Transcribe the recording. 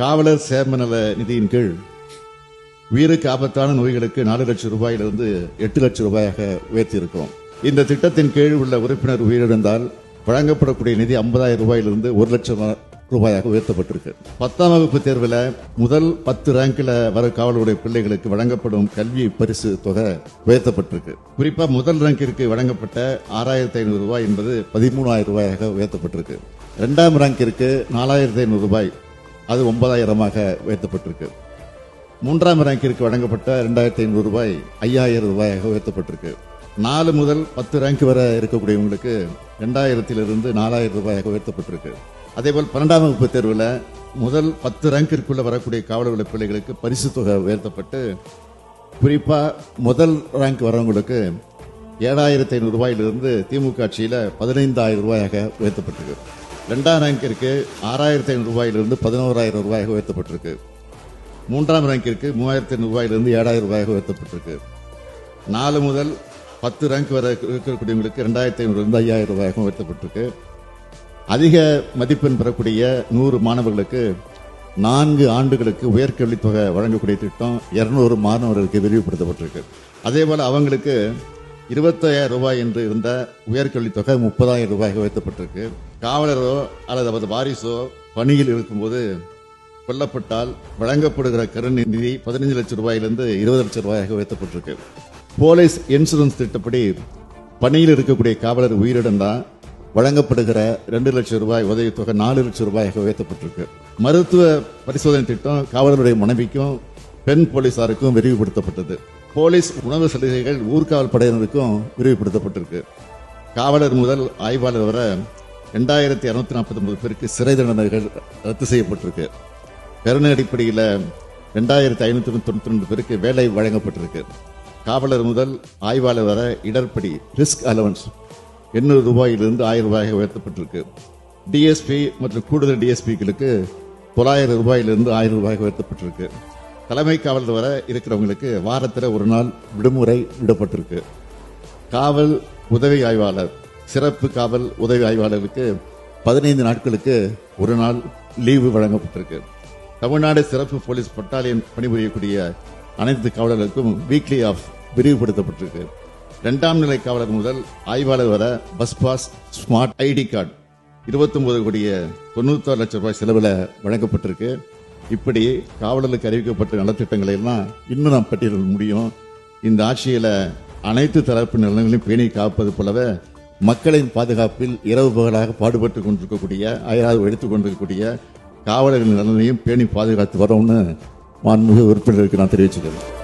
காவலர் சேமநல நிதியின் கீழ் உயிருக்கு ஆபத்தான நோய்களுக்கு நாலு லட்சம் ரூபாயிலிருந்து எட்டு லட்சம் ரூபாயாக உயர்த்தியிருக்கிறோம். இந்த திட்டத்தின் கீழ் உள்ள உறுப்பினர் உயிரிழந்தால் வழங்கப்படக்கூடிய நிதி ஐம்பதாயிரம் ரூபாயிலிருந்து ஒரு லட்சம் ரூபாயாக உயர்த்தப்பட்டிருக்கு. பத்தாம் வகுப்பு தேர்வில் முதல் பத்து ரேங்கில் வர காவலருடைய பிள்ளைகளுக்கு வழங்கப்படும் கல்வி பரிசு தொகை உயர்த்தப்பட்டிருக்கு. குறிப்பாக முதல் ரேங்கிற்கு வழங்கப்பட்ட ஆறாயிரத்தி ஐநூறு ரூபாய் என்பது பதிமூணாயிரம் ரூபாயாக உயர்த்தப்பட்டிருக்கு. இரண்டாம் ரேங்கிற்கு நாலாயிரத்தி ஐநூறு ரூபாய் அது ஒன்பதாயிரமாக உயர்த்தப்பட்டிருக்கு. மூன்றாம் ரேங்கிற்கு வழங்கப்பட்ட இரண்டாயிரத்தி ஐநூறு ரூபாய் ஐயாயிரம் ரூபாயாக உயர்த்தப்பட்டிருக்கு. நாலு முதல் பத்து ரேங்க் வரை இருக்கக்கூடியவங்களுக்கு ரெண்டாயிரத்திலிருந்து நாலாயிரம் ரூபாயாக உயர்த்தப்பட்டிருக்கு. அதேபோல் பன்னெண்டாம் வகுப்பு தேர்வில் முதல் பத்து ரேங்கிற்குள்ள வரக்கூடிய காவலர் பிள்ளைகளுக்கு பரிசு தொகை உயர்த்தப்பட்டு குறிப்பாக முதல் ரேங்க் வரவங்களுக்கு ஏழாயிரத்தி ஐநூறு ரூபாயிலிருந்து திமுக ஆட்சியில் பதினைந்தாயிரம் ரூபாயாக உயர்த்தப்பட்டிருக்கு. ரெண்டாம் ரேங்கிற்கு ஆறாயிரத்தி ஐநூறு ரூபாயிலிருந்து பதினோராயிரம் ரூபாயாக உயர்த்தப்பட்டிருக்கு. மூன்றாம் ரேங்கிற்கு மூவாயிரத்தி ஐநூறு ரூபாயிலிருந்து ஏழாயிரம் ரூபாயாக உயர்த்தப்பட்டிருக்கு. நாலு முதல் பத்து ரேங்க் வரை இருக்கக்கூடியவங்களுக்கு ரெண்டாயிரத்தி ஐநூறுலேருந்து ஐயாயிரம் ரூபாயாக உயர்த்தப்பட்டிருக்கு. அதிக மதிப்பெண் பெறக்கூடிய நூறு மாணவர்களுக்கு நான்கு ஆண்டுகளுக்கு உயர்கல்வித் தொகை வழங்கக்கூடிய திட்டம் இருநூறு மாணவர்களுக்கு விரிவுபடுத்தப்பட்டிருக்கு. அதே போல் அவங்களுக்கு இருபத்தாயிரம் ரூபாய் என்று இருந்த உயர்கல்வித் தொகை முப்பதாயிரம் ரூபாய்க்கு உயர்த்தப்பட்டிருக்கு. காவலரோ அல்லது அவரது வாரிசோ பணியில் இருக்கும்போது கொல்லப்பட்டால் வழங்கப்படுகிற கருநிதி பதினஞ்சு லட்சம் ரூபாயிலிருந்து இருபது லட்சம் ரூபாயாக உயர்த்தப்பட்டிருக்கு. போலீஸ் இன்சூரன்ஸ் திட்டப்படி பணியில் இருக்கக்கூடிய காவலர் உயிரிழந்தா வழங்கப்படுகிற ரெண்டு லட்சம் ரூபாய் உதவித்தொகை நாலு லட்சம் ரூபாயாக உயர்த்தப்பட்டிருக்கு. மருத்துவ பரிசோதனை திட்டம் காவலருடைய மனைவிக்கும் பெண் போலீசாருக்கும் விரிவுபடுத்தப்பட்டது. போலீஸ் உணவு சலுகைகள் ஊர்காவல் படையினருக்கும் விரிவுபடுத்தப்பட்டிருக்கு. காவலர் முதல் ஆய்வாளர் வர ரெண்டாயிரத்தி இரநூத்தி நாற்பத்தி ஒன்பது பேருக்கு சிறை தண்டனைகள் ரத்து செய்யப்பட்டிருக்கு. கருணை அடிப்படையில் ரெண்டாயிரத்தி ஐநூற்றி தொண்ணூற்றி ரெண்டு பேருக்கு வேலை வழங்கப்பட்டிருக்கு. காவலர் முதல் ஆய்வாளர் வர இடர்படி ரிஸ்க் அலவன்ஸ் எண்ணூறு ரூபாயிலிருந்து ஆயிரம் ரூபாயாக உயர்த்தப்பட்டிருக்கு. டிஎஸ்பி மற்றும் கூடுதல் டிஎஸ்பிகளுக்கு தொள்ளாயிரம் ரூபாயிலிருந்து ஆயிரம் ரூபாயாக உயர்த்தப்பட்டிருக்கு. தலைமை காவல் வர இருக்கிறவங்களுக்கு வாரத்தில் ஒரு நாள் விடுமுறை விடப்பட்டிருக்கு. காவல் உதவி ஆய்வாளர் சிறப்பு காவல் உதவி ஆய்வாளருக்கு பதினைந்து நாட்களுக்கு ஒரு நாள் லீவு வழங்கப்பட்டிருக்கு. தமிழ்நாடு சிறப்பு போலீஸ் பட்டாலியன் பணிபுரியக்கூடிய அனைத்து காவலர்களுக்கும் வீக்லி ஆஃப் விரிவுபடுத்தப்பட்டிருக்கு. இரண்டாம் நிலை காவலர் முதல் ஆய்வாளர் வர bus pass smart ID card இருபத்தொன்பது கோடிய தொண்ணூத்தாறு லட்சம் ரூபாய் செலவில் வழங்கப்பட்டிருக்கு. இப்படி காவலர்களுக்கு அறிவிக்கப்பட்ட நலத்திட்டங்களை எல்லாம் இன்னும் நாம் பட்டியலிட முடியும். இந்த ஆட்சியில் அனைத்து தரப்பு நலன்களையும் பேணி காப்பது போலவே மக்களின் பாதுகாப்பில் இரவு பகலாக பாடுபட்டு கொண்டிருக்கக்கூடிய அயராது எடுத்துக் கொண்டிருக்கக்கூடிய காவலர்களின் நலனையும் பேணி பாதுகாத்து வரோம்னு மாண்புமிகு உறுப்பினருக்கு நான் தெரிவிச்சுக்கிறேன்.